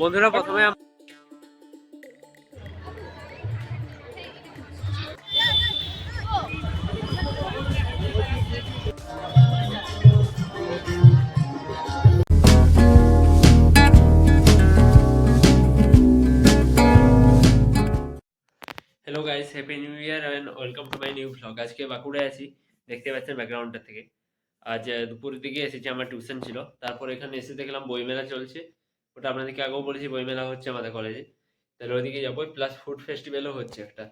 বন্ধুরা প্রথমে hello guys happy new year and welcome to my new blog আজকে বাঁকুড়ায় আছি। দেখতে পাচ্ছেন ব্যাকগ্রাউন্ডটা থেকে। আজ দুপুরের দিকে এসেছি, আমার টিউশন ছিল। তারপর এখানে এসে দেখলাম বইমেলা চলছে। ওটা আপনাদেরকে আগেও বলেছি, বইমেলা হচ্ছে আমাদের কলেজে তাহলে ওইদিকে যাব প্লাস ফুড ফেস্টিভ্যালও হচ্ছে একটা।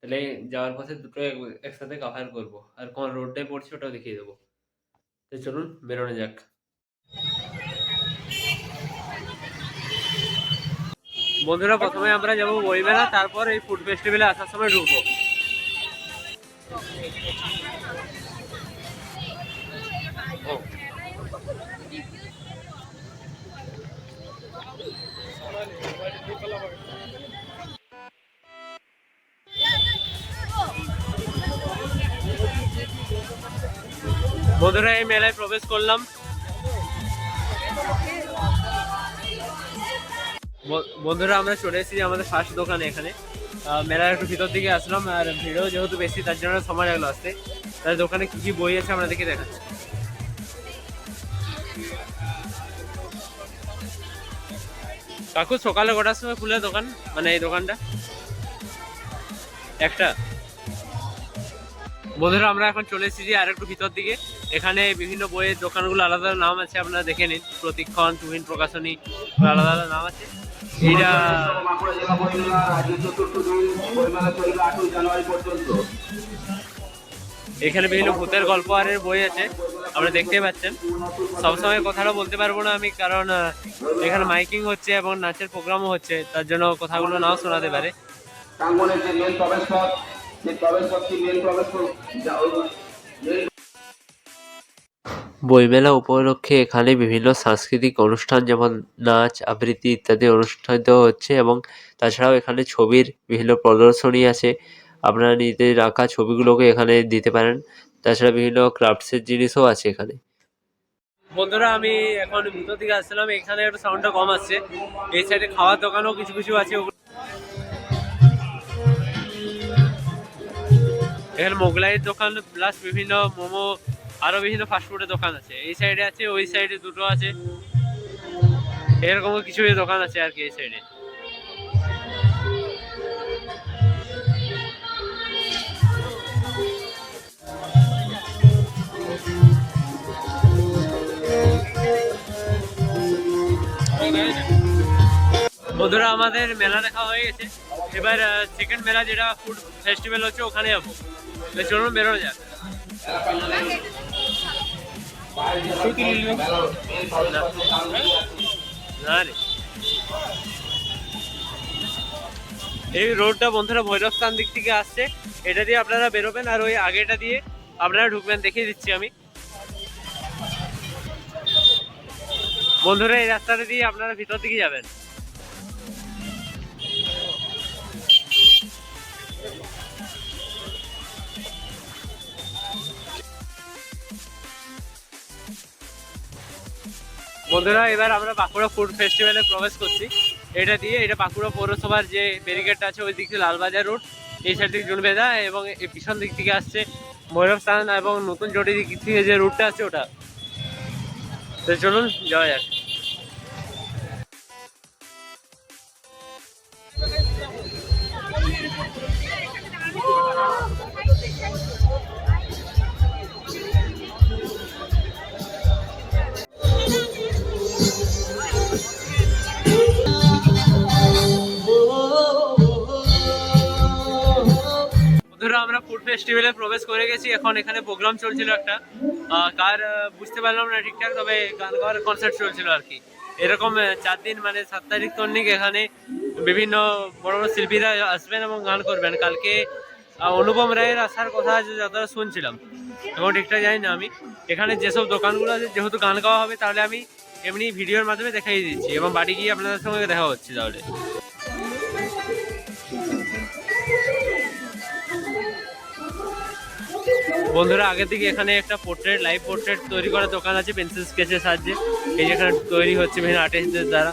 তাহলে যাওয়ার পথে দুটো এক- একসাথে কভার করব। আর কোন রোডটায় পড়ছে ওটাও দেখিয়ে দেবো। তো চলুন, বেরোনো যাক। বন্ধুরা, প্রথমে আমরা যাব বইমেলা, তারপর এই ফুড ফেস্টিভ্যালে আসার সময় ঢুকবো। বন্ধুরা, এই মেলায় প্রবেশ করলাম। বন্ধুরা, আমরা চলে এসেছি আমাদের ফার্স্ট দোকানে এখানে। মেলার একটু ভিতর দিকে আসলাম, আর ভিড়ও যেহেতু বেশি, তার জন্য সময় লাগল আসতে। তার দোকানে কি কি বই আছে, আমরা দেখে দেখাচ্ছি। কাকু, সকালে কটার সময় খুলে দোকান? মানে এই দোকানটা? একটা। বন্ধুরা, আমরা এখন চলে এসেছি আর একটু ভিতর দিকে। এখানে বিভিন্ন বইয়ের দোকানগুলো আলাদা নাম আছে, আপনারা দেখে নিন। প্রতিক্ষণ, তুহিন প্রকাশনী আলাদা আলাদা নাম আছে। এইটা এখানে বিভিন্ন ভূতের গল্প আরের বই আছে। আপনারা দেখতেই পাচ্ছেন। সবসময় কথাটা বলতে পারব না আমি, কারণ এখানে মাইকিং হচ্ছে এবং নাচের প্রোগ্রামও হচ্ছে, তার জন্য কথাগুলো নাও শোনাতে পারে। বইমেলা উপলক্ষে এখানে বিভিন্ন সাংস্কৃতিক অনুষ্ঠান যেমন নাচ, আবৃত্তি ইত্যাদি অনুষ্ঠিত হচ্ছে এবং তাছাড়াও এখানে ছবির বিভিন্ন প্রদর্শনী আছে। আপনারা নিজেদের আঁকা ছবিগুলোকে এখানে দিতে পারেন। তাছাড়া বিভিন্ন ক্রাফটসের জিনিসও আছে এখানে। বন্ধুরা, আমি এখন ভিতর দিকে আসছিলাম। এখানে একটু সাউন্ডটা কম আসছে। এই সাইডে খাওয়ার দোকানও কিছু কিছু আছে এখানে মোগলাইয়ের দোকান প্লাস বিভিন্ন মোমো, আরও বিভিন্ন ফাস্টফুডের দোকান আছে। এই সাইডে আছে, ওই সাইডে দুটো আছে। এরকম কিছু দোকান আছে আর কি এই সাইডে বন্ধুরা, আমাদের মেলা দেখা হয়ে গেছে। এবার সেকেন্ড মেলা যেটা ফুড ফেস্টিভ্যাল হচ্ছে, ওখানে যাব। চলুন, বেরোনো যাক। এই রোডটা বন্ধুরা ভৈরব স্থান দিক থেকে আসছে। এটা দিয়ে আপনারা বেরোবেন, আর ওই আগেটা দিয়ে আপনারা ঢুকবেন, দেখিয়ে দিচ্ছি আমি। বন্ধুরা, এই রাস্তাটা দিয়ে আপনারা ভিতর দিকে যাবেন। বন্ধুরা, এবার আমরা বাঁকুড়া ফুড ফেস্টিভ্যালে প্রবেশ করছি। এটা দিয়ে এটা বাঁকুড়া পৌরসভার যে ব্যারিকেডটা আছে, ওই দিক থেকে লালবাজার রোড, এই সাইড থেকে জুনবেদা এবং এই পিছন দিক থেকে আসছে ভৈরব স্থান এবং নতুন জটি দিক থেকে যে রুটটা আছে ওটা। তো চলুন, যাওয়া যাক। আমরা ফুড ফেস্টিভ্যালে প্রবেশ করে গেছি। এখন এখানে প্রোগ্রাম চলছিল একটা। কার বুঝতে পারলাম না ঠিকঠাক, তবে গান গাওয়ার কনসার্ট চলছিল আর কি। এরকম চার দিন মানে সাত তারিখ তন্নিক এখানে। বিভিন্ন বড় বড় শিল্পীরা আসবেন এবং গান করবেন। কালকে অনুপম রায়ের আসার কথা আছে যতটা শুনছিলাম, এবং ঠিকঠাক জানি না আমি, এখানে যেসব দোকানগুলো আছে, যেহেতু গান গাওয়া হবে, তাহলে আমি এমনি ভিডিওর মাধ্যমে দেখাই দিচ্ছি, এবং বাড়ি গিয়ে আপনাদের সঙ্গে দেখা হচ্ছে তাহলে। বন্ধুরা আগে থেকে এখানে একটা পোর্ট্রেট লাইভ পোর্ট্রেট তৈরি করার দোকান আছে পেন্সিল স্কেচের সাহায্যে। এই যেখানে তৈরি হচ্ছে বিভিন্ন আর্টিস্টদের দ্বারা।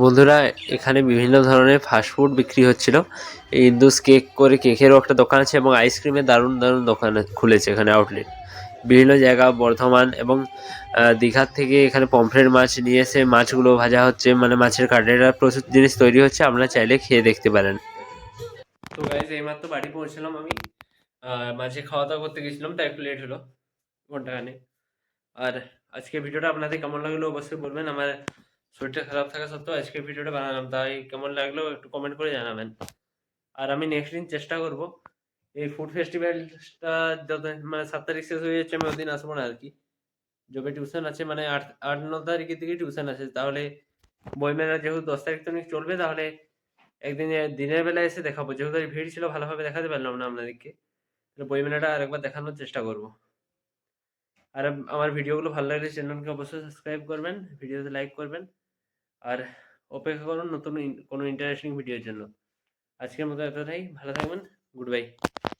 বন্ধুরা, এখানে বিভিন্ন ধরনের ফাস্টফুড বিক্রি হচ্ছিল। ইন্দুস কেক করে কেকেরও একটা দোকান আছে এবং আইসক্রিমের দারুণ দারুণ দোকান খুলেছে এখানে আউটলেট বিভিন্ন জায়গা, বর্ধমান এবং দীঘার থেকে এখানে পমফ্রেট মাছ নিয়ে এসে মাছগুলো ভাজা হচ্ছে। মানে মাছের কাটলেটরা প্রচুর জিনিস তৈরি হচ্ছে। আপনারা চাইলে খেয়ে দেখতে পারেন। তো গাইজ এইমাত্র বাড়ি পৌঁছলাম আমি। মাঝে খাওয়া দাওয়া করতে গেছিলাম, তাই একটু লেট হলো ঘন্টাখানে আর আজকে ভিডিওটা আপনাদের কেমন লাগল অবশ্যই বলবেন। আমার শরীরটা খারাপ থাকা সত্ত্বেও আজকে ভিডিওটা বানালাম, তাই কেমন লাগল একটু কমেন্ট করে জানাবেন। আর আমি নেক্সট দিন চেষ্টা করব, এই ফুড ফেস্টিভ্যালটা যত মানে সাত তারিখ শেষ হয়ে যাচ্ছে, আমি ওদিন আসব না আর কি। যবে টিউশন আছে মানে আট আট ন তারিখের দিকে টিউশন আছে, তাহলে বইমেলা যেহেতু দশ তারিখ তনিক চলবে, তাহলে একদিন দিনের বেলা এসে দেখাবো। যেহেতু ভিড় ছিল, ভালোভাবে দেখাতে পারলাম না আপনাদেরকে। বই মেলাটা আরেকবার দেখানোর চেষ্টা করব। আর আমার ভিডিওগুলো ভালো লাগলে চ্যানেলকে অবশ্যই সাবস্ক্রাইব করবেন, ভিডিওতে লাইক করবেন। আর অপেক্ষা করুন নতুন কোনো ইন্টারেস্টিং ভিডিওর জন্য। আজকের মতো এতটাই। ভালো থাকবেন। Good bye